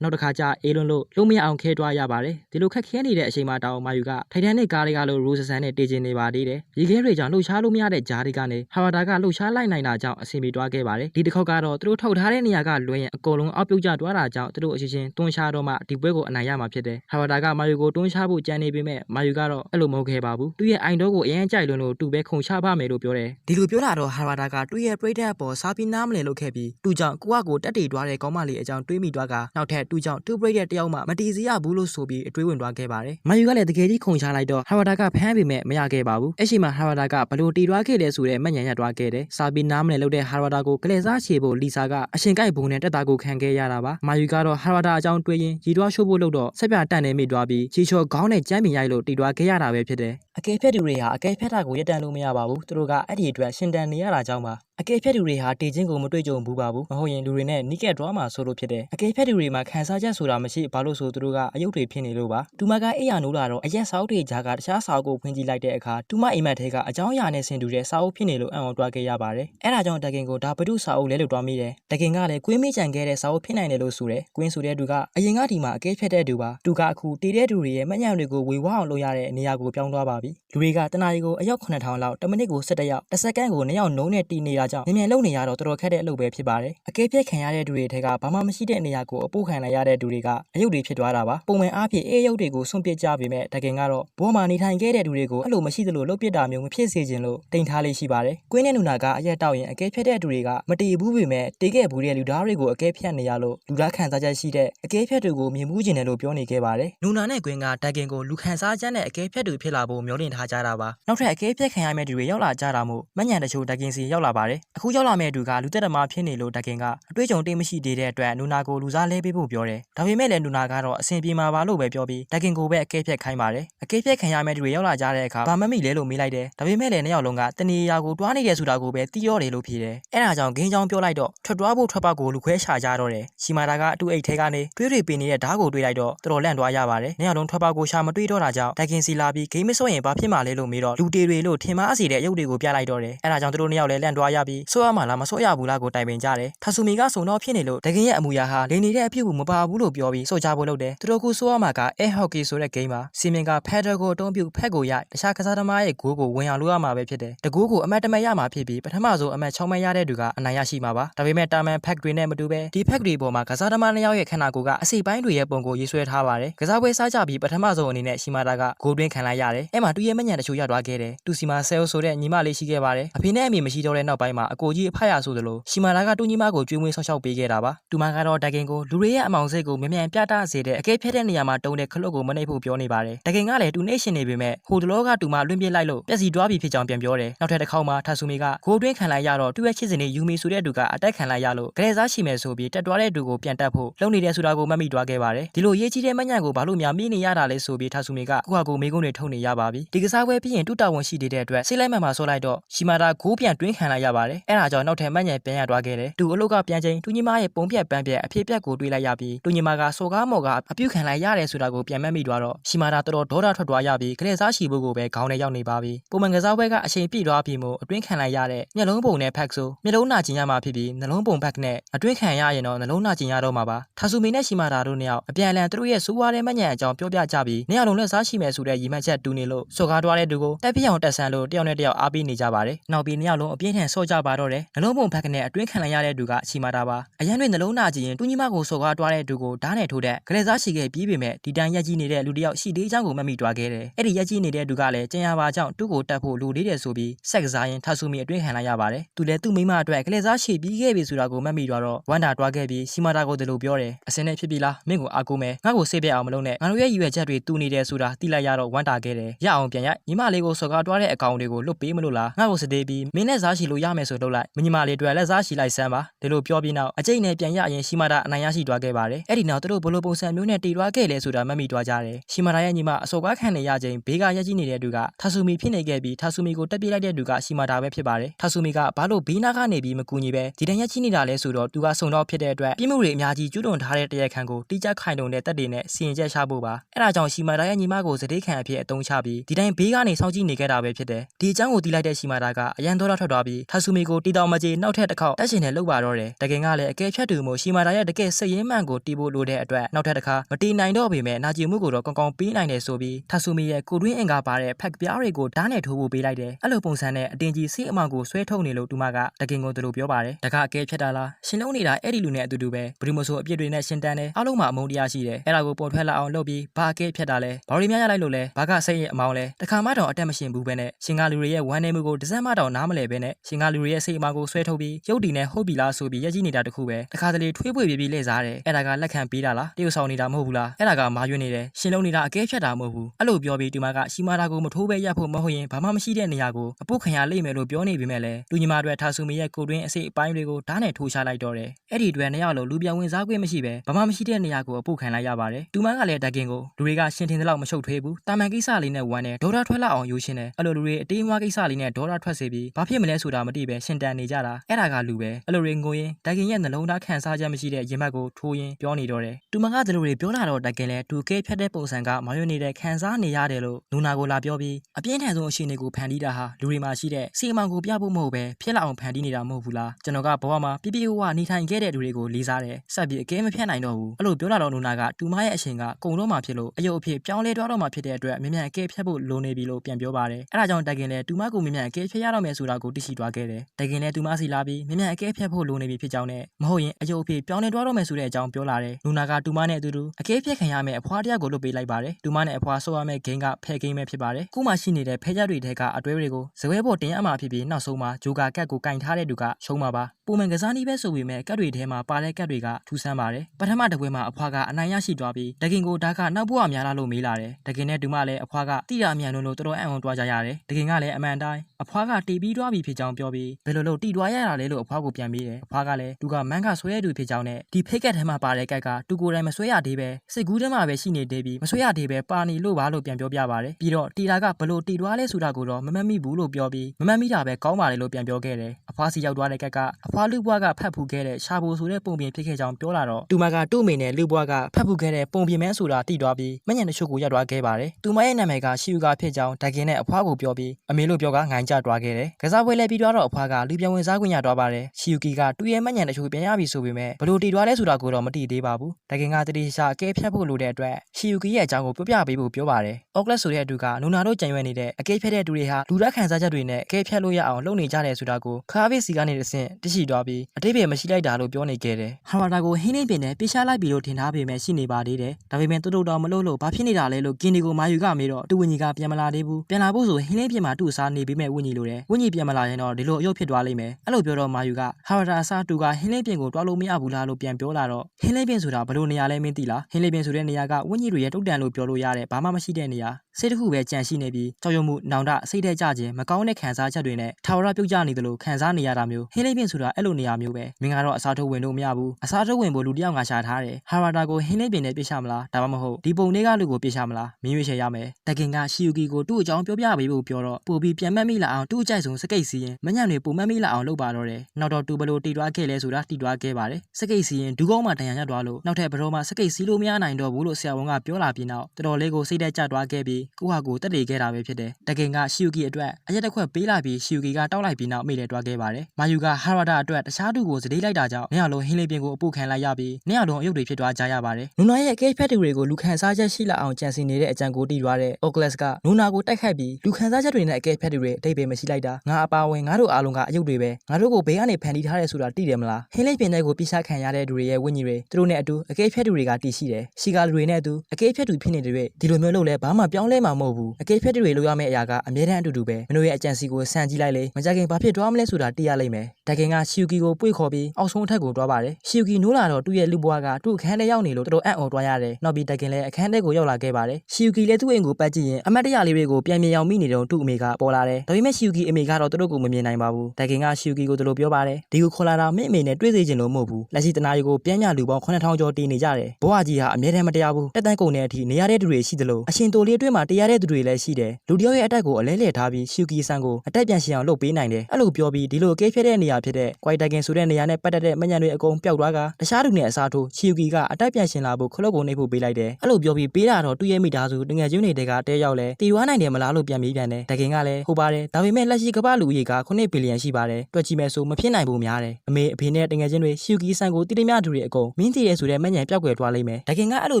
နောက်တစ်ခါကျအေးလွန်းလို့လုံးမရအောင်ခဲတွားရပါတယ်ဒီလိုခက်ခဲနေတဲ့အချိန်မှာတောင်မာယူကထိုင်တန်နဲ့ကားတွေကလို့ရိုးစဆန်နဲ့တေးချင်နေပါသေးတယ်ရေခဲတွေကြောင့်လှုပ်ရှားလို့မရတဲ့ဂျားတွေကနေဟာဝါတာကလှုပ်ရှားလိုက်နိုင်တာကြောင့်အဆင်ပြေတွားခဲ့ပါတယ်ဒီတစ်ခေါက်ကတော့သူတို့ထုတ်ထားတဲ့နေရာကလွှဲရင်အကုန်လုံးအောက်ပြုတ်ကျတွားတာကြောင့်သူတို့အချင်းချင်းတွန်းရှားတော့မှဒီပွဲကိုအနိုင်ရမှာဖြစ်တယ်ဟာဝါတာကမာယူကိုတွန်းရှားဖို့ကြံနေပေမဲ့မာယူကတော့အဲ့လိုမဟုတ်ခဲ့ပါဘူးသူရဲ့အိုင်တော့ကိုအရင်ကြိုက်လွန်းလို့သူပဲခုံချပါမယ်လို့ပြောတယ်ဒီလိုပြောတာတော့ဟာဝါတာကသူ့ရဲ့ပရိသတ်အပေါ်စားပြီးနားမလည်လို့ခဲ့ပြီးသူကြောင့်ကိုကကိုတက်တေတွားတဲ့ကောင်းမလေးအကြောင်းတွေးမိတွားကနောက်ထပ်သူကြောင့်သူ့ပရိသတ်တယောက်မှမတီးစီရဘူးလို့ဆိုပြီးအတွေးဝင်သွားခဲ့ပါတယ်။မာယူကလည်းတကယ်ကြီးခုန်ချလိုက်တော့ဟာဝါတာကဖမ်းပေမဲ့မရခဲ့ပါဘူး။အဲ့ရှိမှာဟာဝါတာကဘလို့တီတွားခဲ့လဲဆိုတဲ့မှတ်ဉာဏ်ရတွားခဲ့တယ်။စာပြီးနားမလည်လို့တဲ့ဟာဝါတာကိုကလေးစားချေဖို့လီဆာကအရှင်ကိုက်ဘုံနဲ့တက်တာကိုခံခဲ့ရတာပါ။မာယူကတော့ဟာဝါတာအကြောင်းတွေးရင်ရီတွားရှိုးဖို့လုပ်တော့ဆက်ပြတန့်နေမိတွားပြီးချီချော်ခေါင်းနဲ့ကြမ်းပင်ရိုက်လို့တီတွားခဲ့ရတာပဲဖြစ်တယ်။အကဲဖြတ်သူတွေဟာအကဲဖြတ်တာကိုရပ်တန့်လို့မရပါဘူး။သူတို့ကအဲ့ဒီအတွက်ရှင်တန်နေရတာကြောင့်ပါ။အကဲဖြတ်သူတွေဟာတေချင်းကိုမတွေ့ကြုံဘူးပါဘူး။မဟုတ်ရင်လူတွေနဲ့နီးကပ်တွားမှာဆိုလို့ဖြစ်တယ်။အကဲဖြတ်သူတွေမှာခံစားချက်ဆိုတာမရှိဘာလို့ဆိုသူတို့ကအယုတ်တွေဖြစ်နေလို့ပါ။ဒူမကအိယာနိုးလာတော့အရက်စာအုပ်တွေကြားကတခြားစာအုပ်ကိုဖွင့်ကြည့်လိုက်တဲ့အခါဒူမအိမ်မက်ထဲကအကြောင်းအရာနဲ့ဆင်တူတဲ့စာအုပ်ဖြစ်နေလို့အံ့ဩတွားခဲ့ရပါတယ်။အဲ့ဒါကြောင့်တကင်ကိုဒါဘဒုစာအုပ်လဲလို့တွားမိတယ်။တကင်ကလည်းကွင်းမိကြံခဲ့တဲ့စာအုပ်ဖြစ်နိုင်တယ်လို့ဆိုတယ်။ကွင်းဆိုတဲ့သူကအရင်ကဒီမှာအကဲဖြတ်တဲ့သူပါ။သူကအခုတည်တဲ့သူတွေရဲ့မှတ်ညံတွေကိုဝေဝါအောင်လုပ်ရတဲ့နေရာကိုပြောင်းသွားပါပြီ။လူတွေကတနာရီကိုအယောက်9000လောက်တမိနစ်ကို17ယောက်တစ်စက္ကန့်ကို2ယောက်နှုံးနဲ့တီးနေတာကြောင့်မြန်မြန်လုံနေရတော့တော်တော်ခက်တဲ့အလုပ်ပဲဖြစ်ပါတယ်။အကဲဖြတ်ခံရတဲ့သူတွေထဲကဘာမှမရှိတဲ့နေရာကိုအပို့ခံလိုက်ရတဲ့သူတွေကအယုတ်တွေဖြစ်သွားတာပါ။ပုံမှန်အားဖြင့်အေးရုပ်တွေကိုဆွန့်ပစ်ကြပေမဲ့တကင်ကတော့ဘောမှာနေထိုင်ခဲ့တဲ့သူတွေကိုအဲ့လိုမရှိသလိုလုပ်ပစ်တာမျိုးမဖြစ်စေချင်လို့တင်ထားလေးရှိပါတယ်။ကွင်းနဲ့နူနာကအရက်တောက်ရင်အကဲဖြတ်တဲ့သူတွေကမတည်ဘူးပေမဲ့တေးခဲ့ဘူးတဲ့လူသားတွေကိုအကဲဖြတ်နေရလို့လူသားခံစားချက်ရှိတဲ့အကဲဖြတ်တွေကိုမြင်မှုကျင်တယ်လို့ပြောနေခဲ့ပါတယ်။နူနာနဲ့ကွင်းကတကင်ကိုလူခံစားချက်နဲ့အကဲဖြတ်သူဖြစ်လာဖို့မျှော်လင့်ထားကြတာပါ။နောက်ထပ်အကဲဖြတ်ခံရမယ့်သူတွေရောက်လာကြတာမို့မညံတချို့တကင်စီရောက်လာပါတယ်ပါတယ်အခုရောက်လာမယ့်သူကလူသက်သမားဖြစ်နေလို့တကင်ကအတွေ့အကြုံတိတ်မရှိသေးတဲ့အတွက်နူနာကိုလူစားလဲပေးဖို့ပြောတယ်ဒါပေမဲ့လည်းနူနာကတော့အဆင်ပြေမှာပါလို့ပဲပြောပြီးတကင်ကိုပဲအကဲဖြတ်ခိုင်းပါတယ်အကဲဖြတ်ခံရမယ့်သူတွေရောက်လာကြတဲ့အခါဘာမမိလဲလို့မေးလိုက်တယ်ဒါပေမဲ့လည်းနှစ်ယောက်လုံးကတနေရာကိုတွားနေတယ်ဆိုတာကိုပဲသိရောတယ်လို့ဖြေတယ်အဲ့ဒါကြောင့်ဂင်းချောင်းပြောလိုက်တော့ထွက်တွားဖို့ထွက်ပေါက်ကိုလူခွဲရှာကြတော့တယ်ရှီမာတာကအတူအိတ်ထဲကနေတွေးတွေပင်နေတဲ့ဓာတ်ကိုတွေးလိုက်တော့တော်တော်လန့်သွားရပါတယ်နှစ်ယောက်လုံးထွက်ပေါက်ကိုရှာမတွေးတော့တာကြောင့်တကင်စီလာပြီးဂိမ်းမစော့ရင်ဘာဖြစ်မှာလဲလို့မေးတော့လူတေတွေလို့ထင်မှားစီတဲ့အယုတ်တွေကိုပြလိုက်တော့တယ်အဲ့ဒါကြောင့်သူတို့နှစ်ယောက်လည်းလန့်သွားရပြီးစောရမှာလားမစောရဘူးလားကိုတိုင်ပင်ကြတယ်ထဆူမီကစုံတော့ဖြစ်နေလို့တကင်ရဲ့အမူအရာဟာလင်းနေတဲ့အပြုတ်ကိုမပါဘူးလို့ပြောပြီးစော့ချဖို့လုပ်တယ်သူတို့ကစောရမှာကအဲဟော့ကီဆိုတဲ့ဂိမ်းမှာစီမင်ကဖက်ဒရယ်ကိုအတုံးပြုဖက်ကိုရိုက်တခြားကစားသမားရဲ့ဂိုးကိုဝင်အောင်လုပ်ရမှာပဲဖြစ်တယ်တကူးကိုအမတ်တမဲ့ရမှာဖြစ်ပြီးပထမဆုံးအမတ်6မဲ့ရတဲ့သူကအနိုင်ရရှိမှာပါဒါပေမဲ့တာမန်ဖက်တွေနဲ့မတူပဲဒီဖက်တွေပေါ်မှာကစားသမားနှစ်ယောက်ရဲ့ခန္ဓာကိုယ်ကအစိပ်ပိုင်းတွေရဲ့ပုံကိုရေးဆွဲထားပါတယ်ကစားပွဲစားကြပြီးပထမဆုံးအနေနဲ့ရှီမာတာကဂိုးတွင်းခံလိုက်ရတယ်အဲ့မှာတူရဲ့မညံတချို့ရသွားခဲ့တယ်တူစီမာဆဲလ်ဆိုတဲ့ညီမလေးရှိခဲ့ပါတယ်အဖေနဲ့အမေမရှိတော့တဲ့နောက်ပိုင်မှာအကိုကြီးအဖရဆိုသလိုရှီမာတာကတူညီမကိုကျွေးမွေးဆောက်ရှောက်ပေးခဲ့တာပါတူမကတော့ဒဂင်ကိုလူတွေရဲ့အမောင်စိတ်ကိုမြ мян ပြတာစေတဲ့အကဲဖြတ်တဲ့နေရာမှာတုံးတဲ့ခလုတ်ကိုမနှိပ်ဖို့ပြောနေပါတယ်ဒဂင်ကလည်းတူနေရှင်နေပေမဲ့ဟိုတလောကတူမလွင့်ပြစ်လိုက်လို့ပြက်စီတွားပြီးဖြစ်ကြောင်းပြန်ပြောတယ်နောက်ထပ်တစ်ခေါက်မှာထဆူမီကဂိုးတွင်းခံလိုက်ရတော့သူ့ရဲ့ချစ်စင်နေယူမီဆိုတဲ့သူကအတက်ခံလိုက်ရလို့ဂရဲစားရှိမယ်ဆိုပြီးတက်တွားတဲ့သူကိုပြန်တက်ဖို့လုံနေတဲ့ဆိုတာကိုမှတ်မိသွားခဲ့ပါတယ်ဒီလိုရေးကြီးတဲ့မညံ့ကိုဘာလို့များမိနေရတာလဲဆိုပြီးထဆူမီကကိုယ့်ဟာကိုယ်မိကုန်းတွေထုတ်နေရပါပြီဒီကစားပွဲပြီးရင်တူတာဝန်ရှိနေတဲ့အတွက်စိတ်လိုက်မှန်မှဆိုလိုက်တော့ရှီမာတာဂိုးပြန်တွင်းခံလိုက်ရပါ တယ်အဲ့ဒါကြောင့်နောက်ထပ်မညံ့ပြန်ရသွားခဲ့တယ်သူအလုတ်ကပြန်ချိန်တူညီမရဲ့ပုံပြက်ပန်းပြက်အဖြစ်ပြက်ကိုတွေးလိုက်ရပြီးတူညီမကစော်ကားမော်ကအပြုတ်ခံလိုက်ရတယ်ဆိုတာကိုပြန်မှတ်မိသွားတော့ရှီမာတာတော်တော်ဒေါသထွက်သွားရပြီးကလေးစားရှိဖို့ကိုပဲခေါင်းထဲရောက်နေပါပြီပုံမှန်ကစားပွဲကအချိန်ပြည့်သွားပြီးမို့အတွင်းခံလိုက်ရတဲ့မျက်လုံးပုံနဲ့ဖက်ဆိုမျက်လုံးနာကျင်ရမှာဖြစ်ပြီးနှလုံးပုံဖက်နဲ့အတွင်းခံရရင်တော့နှလုံးနာကျင်ရတော့မှာပါထာဆူမီနဲ့ရှီမာတာတို့နှစ်ယောက်အပြန်အလှန်သူတို့ရဲ့စိုးဝါးတဲ့မညံ့အကြောင်းပြောပြကြပြီးနှစ်ယောက်လုံးလက်စားရှိမယ်ဆိုတဲ့ရည်မှတ်ချက်တူနေလို့စော်ကားသွားတဲ့သူကိုတက်ပြအောင်တက်ဆန်းလို့တယောက်နဲ့တယောက်အားပေးနေကြပါတယ်နောက်ပြီးနှစ်ယောက်လုံးအပြင်းထန်ဆော့ကြပါတော့တယ်နှလုံးပုံဖက်နဲ့အတွင်းခံလိုက်ရတဲ့သူကရှီမာတာပါအရန်တွေနှလုံးနာကျင်ရင်တူညီမကိုစော်ကားသွားတဲ့သူကိုဓာတ်နဲ့ထိုးတဲ့ကလေးစားရှိခဲ့ပြီးပေမဲ့ဒီတန်ရက်ကြီးနေတဲ့လူတစ်ယောက်ရှိသေးချောင်းကိုမမိသွားခဲ့တယ်အဲ့ဒီရက်ကြီးနေတဲ့သူကလည်းကျန်ရပါကြောင့်သူ့ကိုတက်ဖို့လူလေးတယ်ဆိုပြီးဆက်ကစားရင်ထဆူမီအတွင်းခံလိုက်ရပါတယ်သူလည်းသူ့မိမအတွက်ကလေးစားရှိပြီးခဲ့ပြီဆိုတာကိုမမိသွားတော့ဝမ်ဒါတွားခဲ့ပြီးရှီမာတာကိုဒီလိုပြောတယ်အစင်းနဲ့ဖြစ်ပြီလားမင်းကိုအားကိုးမယ်ငါ့ကိုစေးပြအောင်မလုပ်နဲ့ငါတို့ရဲ့ရည်ရွယ်ချက်တွေတူနေတယ်ဆိုတာသိလိုက်ရတော့ဝမ်တာခဲ့တယ်ရအောင်ပြန်ရညီမလေးကိုစော်ကားတွားတဲ့အကောင်တွေကိုလွတ်ပေးမလို့လားငါ့ကိုစသေးပြီးမင်းနဲ့စားရှိလို့ရမယ်ဆိုလုပ်လိုက်ညီမလေးတွေလက်စားရှိလိုက်စမ်းပါဒီလိုပြောပြီးနောက်အကျိတ်နဲ့ပြန်ရရင်ရှီမာတာအနိုင်ရရှိသွားခဲ့ပါတယ်အဲ့ဒီနောက်သူတို့ဘလိုပုံစံမျိုးနဲ့တည်သွားခဲ့လဲဆိုတာမမိသွားကြတယ်ရှီမာတာရဲ့ညီမအစော်ကားခံနေရချိန်ဘေးကရက်ကြီးနေတဲ့သူကထာဆူမီဖြစ်နေခဲ့ပြီးထာဆူမီကိုတက်ပြေးလိုက်တဲ့သူကရှီမာတာပဲဖြစ်ပါတယ်ထာဆူမီကဘာလို့ဘေးနားကနေပြီးမကူညီပဲဒီတန်ရက်ကြီးနေတာလဲဆိုတော့သူကစုံတော့ဖြစ်တဲ့အတွက်ပြမှုတွေအများကြီးကျူးလွန်ထားတဲ့တရားခံကိုတိကျခိုင်လုံတဲ့တက်တွေနဲ့စီရင်ချက်ချဖို့ပါအဲ့ဒါကြောင့်ရှီမာတာရဲ့ညီမကိုစတိခံအဖြစ်အတုံးချပြီးဒီတိုင်းဘေးကနေစောင့်ကြည့်နေခဲ့တာပဲဖြစ်တယ်ဒီအကြောင်းကိုတီးလိုက်တဲ့ရှီမာတာကအရန်တော်တော်ထွက်သွားပြီးထာဆူမီကိုတီတောင်မကြီးနောက်ထပ်တစ်ခေါက်တက်ရှင်နဲ့လှုပ်ပါတော့တယ်တကယ်ကလည်းအကဲဖြတ်သူမျိုးရှီမာတာရဲ့တကယ်စိတ်ရင်းမှန်ကိုတီးဖို့လိုတဲ့အတွက်နောက်ထပ်တစ်ခါမတီးနိုင်တော့ပေမဲ့နာကျင်မှုကိုတော့ကောင်းကောင်းပေးနိုင်တယ်ဆိုပြီးထာဆူမီရဲ့ကိုတွင်းအင်ကာပါတဲ့ဖက်ပြားတွေကိုဓာတ်နဲ့ထိုးဖို့ပေးလိုက်တယ်အဲ့လိုပုံစံနဲ့အတင်ကြီးစိတ်အမောင်ကိုဆွဲထုတ်နေလို့တူမကတကင်ကိုသူလိုပြောပါတယ်တကအကဲဖြတ်တာလားရှင်လုံးနေတာအဲ့ဒီလူနဲ့အတူတူပဲဘရီမိုဆိုအပြစ်တွေနဲ့ရှင်တန်းတယ်အားလုံးမှာအမုန်းတရားရှိတယ်အဲ့ဒါကိုပေါ်ထွက်လာအောင်လုပ်ပြီးဘာအကဲဖြတ်တာလဲဘာတွေများရလိုက်လို့လဲဘာကစိတ်ရဲ့အမောင်လဲတခါမှတော့အတက်မရှင်ဘူးပဲနဲ့ရှင်ကလူတွေရဲ့ဝမ်းနေမှုကိုတစ်စက်မှတော့နားမလဲပဲနဲ့ရှင်ကလူတွေရဲ့စိတ်အမောင်ကိုဆွဲထုတ်ပြီးရုပ်တည်နဲ့ဟုတ်ပြီလားဆိုပြီးရက်ကြီးနေတာတခုပဲတခါတလေထွေးပွေပြီးပြီးလှည့်စားတယ်အဲ့ဒါကလက်ခံပေးတာလားတရုတ်ဆောင်နေတာမဟုတ်ဘူးလားအဲ့ဒါကမာရွေးနေတယ်ရှင်လုံးနေတာအကဲဖြတ်တာမဟုတ်ဘူးအဲ့လိုပြောပြီးဒီမှာကရှီမာတာကိုမထိုးပဲရက်ဖို့မဟုတ်ရင်ဘာမှမရှိတဲ့နေရာကိုအပုတ်ခံရလိမ့်မယ်လို့ပြောနေပေမဲ့လည်းလူညီမတွေထာဆူမီရဲ့ကိုတွင်းအစိတ်အပိုင်းတွေကိုဓာတ်နဲ့ထိုးချလိုက်တော့တယ်အဲ့ဒီအတွက်နှစ်ယောက်လုံးလူပြောင်းဝင်စားခွင့်မရှိပဲဘာမှမရှိတဲ့နေရာကိုအပုတ်ခံလိုက်ရပါတယ်တူမန်းကလည်းတကင်ကိုလူတွေကရှင်ထင်တဲ့လောက်မရှုပ်ထွေးဘူးတာမန်ကိစ္စလေးနဲ့ဝမ်းနဲ့ဒေါ်လာထွက်လာအောင်ယူရှင်တယ်အဲ့လိုလူတွေအတေးမွားကိစ္စလေးနဲ့ဒေါ်လာထွက်စေပြီးဘာဖြစ်မလဲဆိုတာမသိပဲရှင်တန်နေကြတာအဲ့ဒါကလူပဲအဲ့လိုတွေငိုရင်တကင်ရဲ့နှလုံးသားခံစားချက်မရှိတဲ့ရင်ဘတ်ကိုထိုးရင်ပြောနေတော့တယ်တူမန်းကဒီလိုတွေပြောလာတော့တကင်လည်းတူကဲဖြတ်တဲ့ပုံစံကမောင်ရွနေတဲ့ခံစားနေရတယ်လို့လူနာကိုလာပြောပြီးအပြင်းထန်ဆုံးအရှိန်တွေကိုဖန်တီးတာဟာလူတွေမှာရှိတဲ့စီမံကိုပြဖို့မဟုတ်ပဲဖြစ်လာအောင်ဖန်တီးနေတာမဟုတ်ဘူးလားကျွန်တော်ကဘဝမှာပြပြဝဝနေထိုင်ခဲ့တဲ့လူတွေကိုလေးစားတယ်ဆက်ပြီးအကဲမဖြတ်နိုင်တော့ဘူးအဲ့လိုပြောလာတော့လူနာကတူမရဲ့အချိန်ကကုံတော့မှဖြစ်လို့အယုတ်အဖြစ်ပြောင်းလဲသွားတော့မှဖြစ်တဲ့အတွက်မြန်မြန်အကဲဖြတ်ဖို့လိုနေပြီလို့ပြန်ပြောပါတယ်အဲ့ဒါကြောင့်တကင်လည်းတူမကိုမြန်မြန်အကဲဖြတ်ရတော့မယ်ဆိုတာကိုသိရှိသွားခဲ့တယ်တကင်လည်းတူမစီလာပြီးမြန်မြန်အကဲဖြတ်ဖို့လိုနေပြီဖြစ်ကြောင်းနဲ့မဟုတ်ရင်အယုတ်အဖြစ်ပြောင်းလဲသွားတော့မယ်ဆိုတဲ့အကြောင်းပြောလာတယ်လူနာကတူမနဲ့အတူတူအကဲဖြတ်ခံရမယ့်အဖွားတယောက်ကိုလွတ်ပေးလိုက်ပါတယ်တူမနဲ့အဖွားဆိုရမယ့်ဂိမ်းကဖဲဂိမ်းပဲဖြစ်ပါတယ်ခုမှရှိနေတဲ့ဖဲကြတွေထဲကအတွဲတွေကိုဇပွဲပေါ်တင်ရမှာဖြစ်ပြီးနောက်ဆုံးမှာဂျိုကာကတ်ကိုကင်ထားတဲ့သူကရှုံးမှာပါ ပူပုံမှန်ကစားနည်းပဲဆိုပေမဲ့ကတ်တွေထဲမှာပါတဲ့ကတ်တွေကထူးဆန်းပါတယ်ပထမတစ်ပွဲမှာအဖွားကအနိုင်ရရှိသွားပြီးတကင်ကိုဒါကနောက်ဘဝများလာလို့မေးလာတယ်တကင်နဲ့ဒူမလည်းအဖွားကတိရအမြန်လုံးလို့တော်တော်အံ့ဩသွားကြရတယ်တကင်ကလည်းအမှန်တိုင်းအဖွားကတီးပြီးသွားပြီဖြစ်ကြောင်းပြောပြီးဘယ်လိုလုပ်တီးသွားရတာလဲလို့အဖွားကိုပြန်ပြီးတယ်အဖွားကလည်းသူကမန်းကဆွဲရသူဖြစ်ကြောင်းနဲ့ဒီဖိတ်ကတ်ထဲမှာပါတဲ့ကတ်ကတူကိုယ်တိုင်မဆွဲရသေးပဲစိတ်ကူးထဲမှာပဲရှိနေသေးပြီးမဆွဲရသေးပဲပါနေလို့ပါလို့ပြန်ပြောပြပါတယ်ပြီးတော့တီတာကဘလို့တီသွားလဲဆိုတာကိုတော့မမှတ်မိဘူးလို့ပြောပြီးမမှတ်မိတာပဲကောင်းပါတယ်လို့ပြန်ပြောခဲ့တယ်အဖွားစီရောက်သွားတဲ့ကတ်ကအဖွားလူဘွားကဖတ်ဖူးခဲ့တဲ့ရှာဖို့ဆိုတဲ့ပုံပြင်ဖြစ်ခဲ့ကြောင်းပြောလာတော့တူမကတူ့မိနဲ့လူဘွားကဖတ်ဖူးခဲ့တဲ့ပုံပြင်မဲဆိုတာတိသွားပြီးမညံတချို့ကိုရောက်သွားခဲ့ပါတယ်တူမရဲ့နာမည်ကရှီယူကဖြစ်ကြောင်းဒကင်နဲ့အဖွားကိုပြောပြီးအမေလို့ပြောကငိုင်းကြသွားခဲ့တယ်ကစားပွဲလည်းပြီးသွားတော့အဖွားကလူပြောင်းဝင်စားခွင့်ရသွားပါတယ်ရှီယူကီကတူရဲ့မညံတချို့ပြန်ရပြီဆိုပေမဲ့ဘလို့တီသွားလဲဆိုတာကိုတော့မသိသေးပါဘူးဒကင်ကတတိရှာအကဲဖြတ်ဖို့လိုတဲ့အတွက်ရှီယူကီရဲ့အကြောင်းကိုပြောပြပေးဖို့ပြောပါတယ်အော့ကလတ်ဆိုတဲ့အတူကနူနာတို့ကြံရွယ်နေတဲ့အကဲဖြတ်တဲ့တူတွေဟာလူရက်ခံစားချက်တွေနဲ့အကဲဖြတ်လို့ရအောင်လုပ်နေကြတယ်ဆိုတာကိုခါဗစ်စီကနေတဆင့်တရှိသွားပြီးအတိတ်ပဲမရှိလိုက်တာလို့ပြောနေခဲ့တယ်ဟာဝါတာကိုဟင်းနေပင်နဲ့ပြရှားလိုက်ပြီလို့ထင်ထားပေမဲ့ရှိနေပါသေးတယ်ဒါပေမဲ့တူတူတော်မလို့လို့ဘာဖြစ်နေတာလဲလို့ကင်းဒီကိုမာယူကမေးတော့တူဝင်းကြီးကပြန်မလာသေးဘူးပြန်လာဖို့ဆိုဟင်းလေးပြင်မှာတူအစားနေပြီးမဲ့ဝင်းကြီးလိုတယ်ဝင်းကြီးပြန်မလာရင်တော့ဒီလိုအယုတ်ဖြစ်သွားလိမ့်မယ်အဲ့လိုပြောတော့မာယူကဟာဝါတာအစားတူကဟင်းလေးပြင်ကိုတွားလို့မရဘူးလားလို့ပြန်ပြောလာတော့ဟင်းလေးပြင်ဆိုတာဘယ်လိုနေရာလဲမင်းသိလားဟင်းလေးပြင်ဆိုတဲ့နေရာကဝင်းကြီးတွေရဲ့တုတ်တန်လို့ပြောလို့ရတဲ့ဘာမှမရှိတဲ့နေရာစိတ်တစ်ခုပဲကြံရှိနေပြီးကြောက်ရွံ့မှုနောင်တစိတ်ထဲကြခြင်းမကောင်းတဲ့ခံစားချက်တွေနဲ့ထာဝရပြုတ်ကျနေတယ်လို့ခံစားနေရတာမျိုးဟင်းလေးပြင်ဆိုတာအဲ့လိုနေရာမျိုးပဲမင်းကတော့အစားထိုးဝင်လို့မရဘူးအစားထိုးဝင်ဖို့လူတစ်ယောက်ငါရှာထားတယ်ဟာဝါတာကိုဟင်းလေးပြင်နဲ့ပြစ်ချမလားဒါမှမဟုတ်ဒီပုံလေးကလူကိုပြစ်ချမလားမင်းရွေးချယ်ရမယ်တကင်ကရှီယူကီကိုသူ့အကြောင်းပြောပြပေးဖို့ပြောတော့ပို့ပြီးပြန်မတ်မိလာအောင်သူ့အကြိုက်ဆုံးစကိတ်စီရင်မညံ့တွေပုံမတ်မိလာအောင်လုပ်ပါတော့တယ်နောက်တော့သူဘလို့တီတွားခဲ့လဲဆိုတာတီတွားခဲ့ပါတယ်စကိတ်စီရင်ဒူးကောင်းမှတန်ရရသွားလို့နောက်ထပ်ဘရောမှစကိတ်စီလို့မရနိုင်တော့ဘူးလို့ဆရာဝန်ကပြောလာပြီးနောက်တော်တော်လေးကိုစိတ်သက်ကြွသွားခဲ့ပြီးကိုဟာကိုတက်တည်ခဲ့တာပဲဖြစ်တယ်တကင်ကရှီယူကီအတွက်အရက်တစ်ခွက်ပေးလာပြီးရှီယူကီကတောက်လိုက်ပြီးနောက်မိလဲတွားခဲ့ပါတယ်မာယူကဟာရဒါအတွက်တခြားသူကိုစတေးလိုက်တာကြောင့်နေရာလုံးဟင်းလေးပင်ကိုအပုတ်ခံလိုက်ရပြီးနေရာလုံးအယုတ်တွေဖြစ်သွားကြရပါတယ်နူနာရဲ့အကဲဖက်တွေကိုလူခံစားချက်ရှိလာအောင်ကြံစည်နေတဲ့အကြံကိုတီးသွားတဲ့ Oculus ကနူနာကိုတိုက်ခိုက်ပြီးလူခံစားချက်တွေနဲ့အကဲဖက်တွေအတိတ်ပဲမရှိလိုက်တာငါအပါဝင်ငါတို့အားလုံးကအယုတ်တွေပဲငါတို့ကိုဘေးကနေဖန်တီးထားတယ်ဆိုတာသိတယ်မလားဟင်းလေးပင်တွေကိုပြစ်ချခံရတဲ့သူတွေရဲ့ဝိညာဉ်တွေသူတို့နဲ့အတူအကဲဖက်တွေကတည်ရှိတယ်ရှီကာလူတွေနဲ့အတူအကဲဖက်တွေဖြစ်နေတဲ့တွေဒီလိုမျိုးလုပ်လဲဘာမှပြောင်းလဲမှာမဟုတ်ဘူးအကဲဖက်တွေလုပ်ရမယ့်အရာကအမြဲတမ်းအတူတူပဲမင်းတို့ရဲ့အကြံစီကိုဆန်ကြည့်လိုက်လေမကြခင်ဘာဖြစ်သွားမလဲဆိုတာသိရလိမ့်မယ်တကင်ကရှီယူကီကိုပွေ့ခေါ်ပြီးအောက်ဆုံးအထက်ကိုတွားပါတယ်ရှီယူကီနိုးလာတော့သူ့ရဲ့လူဘွားကသူ့အခန်းထဲရောက်နေလို့တော်တော်အံ့ဩသွားရတယ်နောက်ပြီးတကင်လည်းအခန်းထဲကိုရောက်လာခဲ့ပါတယ်ရှီယူကီလည်းသူ့အိမ်ကိုပတ်ကြည့်ရင်အမတ်တရလေးတွေကိုပြန်မြင်အောင်မိနေတော့သူ့အမေကပေါ်လာတယ်ဒါပေမဲ့ရှီယူကီအမေကတော့သူတို့ကိုမမြင်နိုင်ပါဘူးတကင်ကရှီယူကီကိုသူတို့ပြောပါတယ်ဒီကိုခေါ်လာတာမင်းအမေနဲ့တွေ့စေချင်လို့မဟုတ်ဘူးလက်ရှိတနာရီကိုပြန်ညလူပေါင်း9000ကျော်တည်နေကြတယ်ဘဝကြီးဟာအမြဲတမ်းမတရားဘူးတက်တန်းကုန်တဲ့အထိနေရတဲ့သူတွေရှိသလိုအရှင်တိုလေးအတွင်းမှာတရားတဲ့သူတွေလည်းရှိတယ်လူတယောက်ရဲ့အတက်ကိုအလဲလှယ်ထားပြီးရှီယူကီဆန်ကိုအတက်ပြန်ရှင်အောင်လုပ်ပေးနိုင်တယ်အဲ့လိုပြောပြီးဒီလိုကဲဖြစ်တဲ့နေရာဖြစ်တဲ့ကွိုင်တကင်ဆိုတဲ့နေရာနဲ့ပတ်သက်တဲ့မညံတွေအကုန်ပျောက်သွားကတခြားသူနဲ့အစားထိုးရှီယူကီကအတက်ပြန်ရှင်လာဖို့ခလုတ်ကိုနှိပ်ဖို့ပေးလိုက်တယ်အဲ့လိုပြောပြီးပေးတာတော့သူ့ရဲ့မိသားစုတငယ်ချင်းတွေကတဲရောက်လဲတီဝါနိုင်တယ်မလားလို့ပြန်ပြီးပြန်တယ်တကင်ကလည်းဟုတ်ပါတယ်ဒါပေမဲ့လက်ရှိကမ္ဘာလူဦးရေက9ဘီလီယံရှိပါတယ်တွက်ကြည့်မယ်ဆိုမဖြစ်နိုင်ဘူးများတယ်အမေအဖေနဲ့တငယ်ချင်းတွေရှီယူကီဆန်ကိုတိတိမြသူတွေအကုန်မင်းတည်ရဲဆိုတဲ့မညံပျောက်ကွယ်သွားလိမ့်မယ်တကင်ကအဲ့လို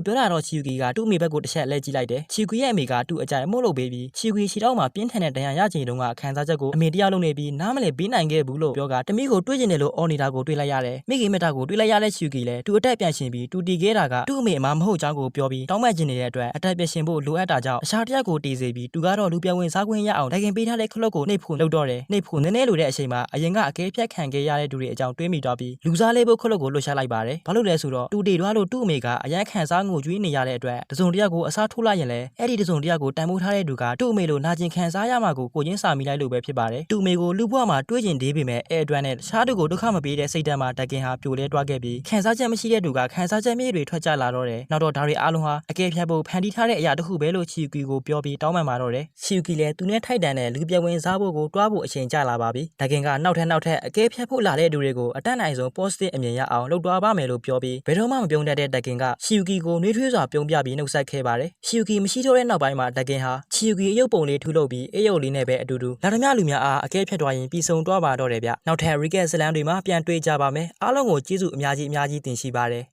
ပြောတာတော့ရှီယူကီကသူ့အမေဘက်ကိုတစ်ချက်လဲကြည့်လိုက်တယ်ရှီယူကီရဲ့အမေကသူ့အကြိုက်မို့လို့ပေးပြီးရှီယူကီခြေထောက်မှာပြင်းထန်တဲ့ဒဏ်ရာရချိန်တုန်းကခံစားချက်ကိုအမေတရားလုံးနေပြီးနားမလည်ပေးနိုင်ခဲ့ဘူးလို့ပြောကတမိကိုတွေးကျင်တယ်လို့အော်နေတာကိုတွေးလိုက်ရတယ်မိခင်မတာကိုတွေးလိုက်ရတဲ့ရှီယူကီလည်းသူအတက်ပြန်ရှင်ပြီးသူတီခဲ့တာကသူ့အမေအမမဟုတ်ကြောင်းကိုပြောပြီးတောင်းပန်ခြင်းနေတဲ့အတွက်အတက်ပြန်ရှင်ဖို့လိုအပ်တာကြောင့်အခြားတစ်ယောက်ကိုတီးစေပြီးသူကတော့လူပြောင်းဝင်စားခွင့်ရအောင်တိုင်ကင်ပေးထားတဲ့ခလုတ်ကိုနှိပ်ဖို့လုပ်တော့တယ်နှိပ်ဖို့နည်းနည်းလိုတဲ့အချိန်မှာအရင်ကအကဲဖြတ်ခံခဲ့ရတဲ့သူတွေအကြောင်းတွေးမိတော့ပြီးလူစားလေးဖို့ခလုတ်ကိုလွှတ်ချလိုက်ပါတယ်ဘာလို့လဲဆိုတော့တူတီတွားလို့သူ့အမေကအရန်ခံစားငိုကြွေးနေရတဲ့အတွက်တစုံတစ်ယောက်ကိုအစားထိုးလိုက်ရင်လည်းအဲ့ဒီတစုံတစ်ယောက်ကိုတန်ဖိုးထားတဲ့သူကသူ့အမေလိုနာကျင်ခံစားရမှာကိုကိုချင်းစာမိလိုက်လို့ပဲဖြစ်ပါတယ်သူ့အမေကိုလူဘွားမှာတွေးကျင်သေးပေမဲ့အဲ့အတွက်နဲ့တခြားသူကိုဒုက္ခမပေးတဲ့စိတ်ဓာတ်မှာတကင်ဟာပြိုလဲတွားခဲ့ပြီးခံစားချက်မရှိတဲ့သူကခံစားချက်မြေတွေထွက်ကြလာတော့တယ်နောက်တော့ဒါတွေအားလုံးဟာအကယ်ဖြတ်ဖို့ဖန်တီးထားတဲ့အရာတစ်ခုပဲလို့ချီယူကီကိုပြောပြီးတောင်းပန်ပါတော့တယ်ချီယူကီလည်းသူနဲ့ထိုက်တန်တဲ့လူပြဝင်စားဖို့ကိုတွားဖို့အချိန်ကျလာပါပြီတကင်ကနောက်ထပ်နောက်ထပ်အကယ်ဖြတ်ဖို့လာတဲ့သူတွေကိုအတတ်နိုင်ဆုံး positive အမြင်ရအောင်လှုပ်တွားပါမယ်လို့ပြောပြီးဘယ်တော့မှမပြုံးတတ်တဲ့တကင်ကချီယူကီကိုနှွေးထွေးစွာပြုံးပြပြီးနှုတ်ဆက်ခဲ့ပါတယ်ချီယူကီမရှိတော့တဲ့နောက်ပိုင်းမှာတကင်ဟာချီယူကီအယုတ်ပုံလေးထူလုပ်ပြီးအယုတ်လေးနဲ့ပဲအတူတူလာသမျှလူများအားအကဲဖြတ်သွားရင်ပြီးဆုံးသွားပါတော့တယ်ဗျနောက်ထပ် recap ဇလန်တွေမှာပြန်တွေ့ကြပါမယ်အားလုံးကိုကျေးဇူးအများကြီးအများကြီးတင်ရှိပါတယ်